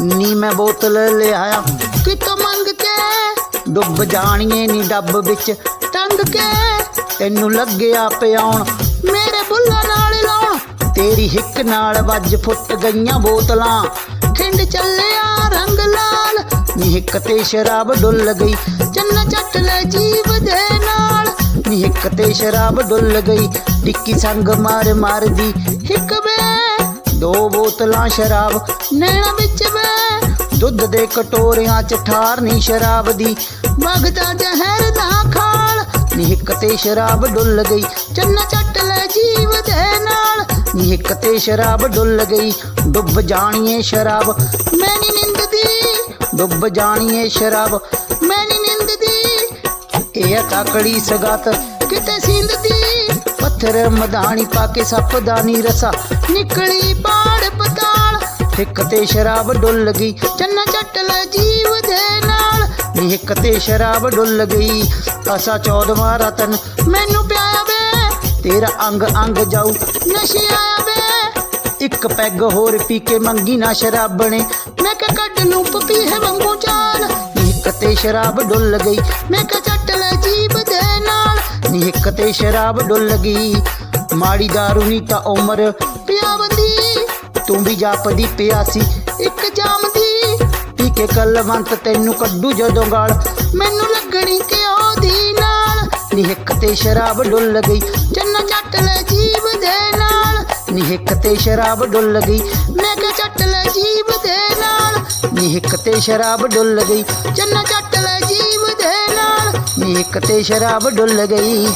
ਨੀ ਮੈਂ ਬੋਤਲ ਲਿਆਇਆ ਕਿਤੋਂ ਮੰਗ ਕੇ? ਡੁੱਬ ਜਾਣੀਏ ਨੀ ਡੱਬ ਵਿੱਚ। ਟੰਗ ਕੇ ਤੈਨੂੰ ਲੱਗਿਆ ਪਿਆਉਣ। ਮੇਰੇ ਬੁੱਲਾਂ ਨਾਲ ਲਾਉਣ। ਤੇਰੀ ਹਿੱਕ ਨਾਲ ਵੱਜ ਫੁੱਟ ਗਈਆਂ ਬੋਤਲਾਂ। ਖਿੰਡ ਚੱਲਿਆ ਰੰਗ ਲਾਲ। ਨੀ ਹਿੱਕ ਤੇ ਸ਼ਰਾਬ ਡੁੱਲ ਗਈ। ਚੰਨ ਚੱਟ ਲੈ ਜੀਵ ਦੇ ਨਾਲ। ਨੀ ਹਿੱਕ ਤੇ ਸ਼ਰਾਬ ਡੁੱਲ ਗਈ। ਟਿੱਕੀ ਸੰਗ ਮਾਰ ਮਾਰਦੀ। ਹਿੱਕ ਵੇ ਦੋ ਬੋਤਲਾਂ ਸ਼ਰਾਬ। ਨੈਣਾ ਵਿੱਚ ਵੇ ਦੁੱਧ ਦੇ ਕਟੋਰਿਆਂ ਚ ਠਾਰਨੀ ਸ਼ਰਾਬ ਦੀ ਵਗਦਾ ਜ਼ਹਿਰ ਦਾ ਖਾਲ, ਨੀ ਤੇ ਸ਼ਰਾਬ ਡੁੱਲ ਗਈ। ਚੰਨਾ ਚੱਟ ਲੈ ਜੀਵ ਦੇ ਨਾਲ ਨਿਹਕ ਤੇ ਸ਼ਰਾਬ ਡੁੱਲ ਗਈ। ਡੁੱਬ ਜਾਣੀਏ ਸ਼ਰਾਬ, ਮੈਂ ਨੀ ਨਿੰਦਦੀ। ਡੁੱਬ ਜਾਣੀਏ ਸ਼ਰਾਬ, ਮੈਂ ਨੀ ਨਿੰਦਦੀ। ਇਹ ਕਾਕੜੀ ਸਗਤ, ਕਿਤੇ ਸਿੰਦਦੀ। ਪੱਥਰ ਮਧਾਣੀ ਪਾ ਕੇ ਸੱਪ ਦਾ ਨੀ ਰਸਾ ਨਿਕਲੀ ਪਾੜ ਪਤਾਲ ਹਿੱਕ ਤੇ ਸ਼ਰਾਬ ਡੁੱਲ ਗਈ, ਚੰਨਾ ਚੱਟ ਜੀਵ ਦੇ ਨਾਲ। ਨੀ ਹਿੱਕ ਤੇ ਸ਼ਰਾਬ ਡੁੱਲ ਗਈ, ਆਸਾ ਚੌਦਵਾਂ ਰਤਨ ਮੈਨੂੰ ਪਿਆਇਆ ਵੇ। ਤੇਰਾ ਅੰਗ ਅੰਗ ਜਾਊ, ਨਸ਼ੇ ਆਇਆ ਵੇ। ਇੱਕ ਪੈਗ ਹੋਰ ਪੀ ਕੇ ਮੰਗੀ ਨਾ ਸ਼ਰਾਬਣੇ ਮੈਂ ਕਿਹਾ ਕੱਢ ਨੂੰ ਪਪੀਹੇ ਵਾਂਗੂ ਚਾਲ। ਨੀ ਹਿੱਕ ਤੇ ਸ਼ਰਾਬ ਡੁੱਲ ਗਈ, ਮੈਂ ਕਿਹਾ ਨੀ ਹਿੱਕ ਤੇ ਸ਼ਰਾਬ ਡੁੱਲ ਗਈ। ਮਾੜੀ ਦਾਰੂ ਨੀ ਤਾਂ ਉਮਰ ਪਿਆਵੰਦੀ। ਤੂੰ ਵੀ ਜਾਪਦੀ ਪਿਆਸੀ, ਇੱਕ ਜਾਮਦੀ ਪੀ ਕੇ ਕਲਵੰਤ ਤੈਨੂੰ ਕੱਢੂ ਜਦੋਂ ਗਾਲ। ਮੈਨੂੰ ਲੱਗਣੀ ਕਿ ਉਹਦੀ ਨਾਲ ਨੀ ਹਿੱਕ ਤੇ ਸ਼ਰਾਬ ਡੁੱਲ ਗਈ। ਚੰਨਾ ਚੱਟ ਲੈ ਜੀਬ ਦੇ ਨਾਲ ਨੀ ਹਿੱਕ ਤੇ ਸ਼ਰਾਬ ਡੁੱਲ ਗਈ। ਮੈਂ ਕਿਹਾ ਚੱਟ ਲੈ ਜੀਬ ਦੇ ਨਾਲ ਨੀ ਹਿੱਕ ਤੇ ਸ਼ਰਾਬ ਡੁੱਲ ਗਈ। ਚੰਨਾ ਚੱਟ ਲੈ ਜੀਬ ਦੇ ਨਾਲ ਨੀ ਹਿੱਕ ਤੇ ਸ਼ਰਾਬ ਡੁੱਲ ਗਈ।